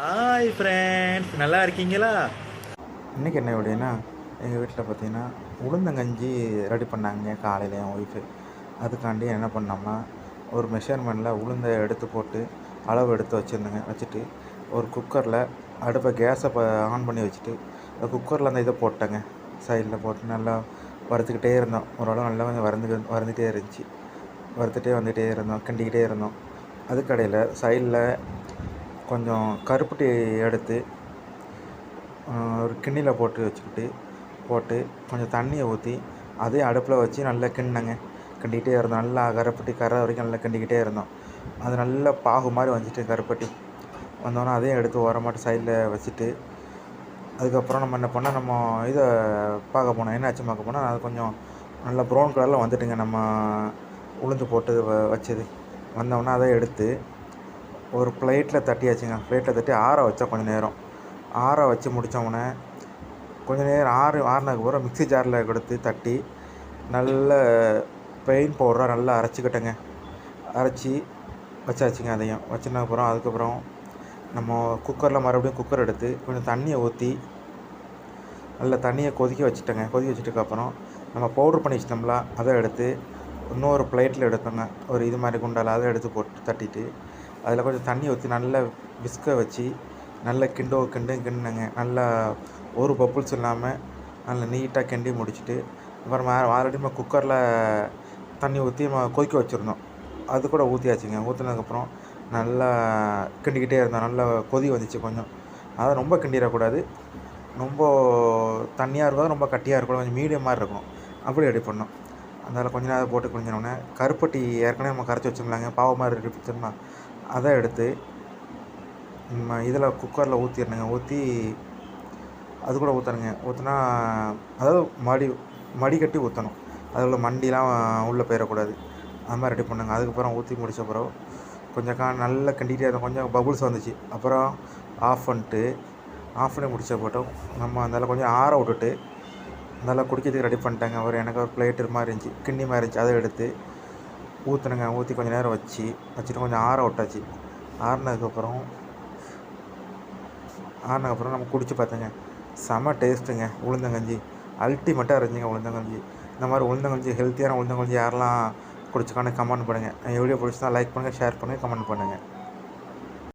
Hi friends நல்லா இருக்கீங்களா? இன்றைக்கி என்ன எப்படின்னா எங்கள் வீட்டில் பார்த்தீங்கன்னா உளுந்தங்கஞ்சி ரெடி பண்ணாங்க காலையில் என் ஒய்ஃபு அதுக்காண்டி என்ன பண்ணோம்னா ஒரு மெஷர்மெண்ட்டில் உளுந்தை எடுத்து போட்டு அளவு எடுத்து வச்சுருந்தேங்க. வச்சுட்டு ஒரு குக்கரில் அடுப்பை கேஸை ப ஆன் பண்ணி வச்சுட்டு குக்கரில் அந்த இதை போட்டேங்க. சைடில் போட்டு நல்லா வறுத்துக்கிட்டே இருந்தோம். ஓரளவு நல்லா கொஞ்சம் வறுந்து வறந்துகிட்டே இருந்துச்சு. வறுத்துட்டே வந்துகிட்டே இருந்தோம் கிண்டிக்கிட்டே இருந்தோம். அதுக்கடையில் சைடில் கொஞ்சம் கருப்பட்டி எடுத்து ஒரு கிண்ணியில் போட்டு வச்சுக்கிட்டு போட்டு கொஞ்சம் தண்ணியை ஊற்றி அதே அடுப்பில் வச்சு நல்லா கிண்டினங்க கிண்டிக்கிட்டே இருந்தோம். நல்லா கருப்பட்டி கரை வரைக்கும் நல்லா கிண்டிக்கிட்டே இருந்தோம். அது நல்லா பாகு மாதிரி வந்துட்டு கருப்பட்டி. வந்தோன்னே அதையும் எடுத்து ஓரமாட்டு சைடில் வச்சுட்டு அதுக்கப்புறம் நம்ம என்ன பண்ணால் நம்ம இதை பார்க்க போனோம். என்னாச்சு பார்க்க போனால் அது கொஞ்சம் நல்லா ப்ரௌன் கலரில் வந்துட்டுங்க. நம்ம உளுந்து போட்டு வ- வச்சது. வந்தோடனே அதை எடுத்து ஒரு பிளேட்டில் தட்டியாச்சுங்க. பிளேட்டில் தட்டி ஆற வச்சா கொஞ்சம் நேரம். ஆற வச்சு முடித்தோடனே கொஞ்சம் நேரம் ஆறு ஆறுனதுக்கு அப்புறம் மிக்ஸி ஜாரில் கொடுத்து தட்டி நல்ல பெயின் பவுடராக நல்லா அரைச்சிக்கிட்டேங்க. அரைச்சி வச்சாச்சுங்க அதையும். வச்சதுக்கப்புறம் அதுக்கப்புறம் நம்ம குக்கரில் மறுபடியும் குக்கர் எடுத்து கொஞ்சம் தண்ணியை ஊற்றி நல்ல தண்ணியை கொதிக்க வச்சுட்டேங்க. கொதிக்க வச்சுட்டுக்கப்புறம் நம்ம பவுட்ரு பண்ணி வச்சிட்டோம்ல அதை எடுத்து இன்னொரு பிளேட்டில் எடுத்தோங்க. ஒரு இது மாதிரி குண்டால் அதை எடுத்து போட்டு தட்டிட்டு அதில் கொஞ்சம் தண்ணி ஊற்றி நல்லா விஸ்க வச்சு நல்லா கிண்டோ கிண்டு கிண்டுங்க நல்லா ஒரு பப்புள்ஸ் இல்லாமல் நல்லா நீட்டாக கிண்டி முடிச்சுட்டு அப்புறம் ஆல்ரெடி நம்ம குக்கரில் தண்ணி ஊற்றி நம்ம கொதிக்க வச்சுருந்தோம் அது கூட ஊற்றியாச்சுங்க ஊற்றினதுக்கப்புறம் நல்லா கிண்டிக்கிட்டே இருந்தோம். நல்லா கொதி வந்துச்சு கொஞ்சம். அதை ரொம்ப கிண்டிடக்கூடாது. ரொம்ப தண்ணியாக இருக்கக்கூடாது ரொம்ப கட்டியாக இருக்கக்கூடாது கொஞ்சம் மீடியம் மாதிரி இருக்கும் அப்படி ரெடி பண்ணோம். அதனால் கொஞ்ச நேரம் போட்டு கொஞ்சோடனே கருப்பட்டி ஏற்கனவே நம்ம கரைச்சி வச்சுருந்தாங்க பாவு மாதிரி ரெடி அதை எடுத்து நம்ம இதில் குக்கரில் ஊற்றிடணுங்க ஊற்றி அது கூட ஊற்றணுங்க ஊற்றினா அதாவது மடி மடி கட்டி ஊற்றணும் அதில் உள்ள மண்டிலாம் உள்ளே போயிடக்கூடாது. அது மாதிரி ரெடி பண்ணுங்க. அதுக்கப்புறம் ஊற்றி முடித்த பிறகு கொஞ்சம் கா நல்லா கிண்டிகிட்டே இருந்தோம். கொஞ்சம் பபுள்ஸ் வந்துச்சு. அப்புறம் ஆஃப் பண்ணிட்டு ஆஃப் பண்ணி முடிச்ச போட்டோம் நம்ம அதில் கொஞ்சம் ஆற விட்டுட்டு நல்லா குடிக்கிறதுக்கு ரெடி பண்ணிட்டாங்க. ஒரு எனக்கு ஒரு பிளேட்டு மாதிரி இருந்துச்சு. கிண்ணி மாதிரி இருந்துச்சு. அதை எடுத்து ஊற்றுனங்க ஊற்றி கொஞ்சம் நேரம் வச்சு வச்சுட்டு கொஞ்சம் ஆற விட்டாச்சு. ஆறினதுக்கப்புறம் ஆறினதுக்கப்புறம் நம்ம குடிச்சு பார்த்தேங்க. செம டேஸ்ட்டுங்க உளுந்தங்கஞ்சி அல்டிமேட்டாக இருந்துச்சுங்க உளுந்தங்கஞ்சி இந்த மாதிரி உளுந்தங்கஞ்சி ஹெல்த்தியான உளுந்தங்கஞ்சி யாரெல்லாம் குடிச்சுக்கான்னு கமெண்ட் பண்ணுங்கள் எவ்வளோ வீடியோ பிடிச்சிருந்தா லைக் பண்ணுங்கள் ஷேர் பண்ணுங்கள் கமெண்ட் பண்ணுங்கள்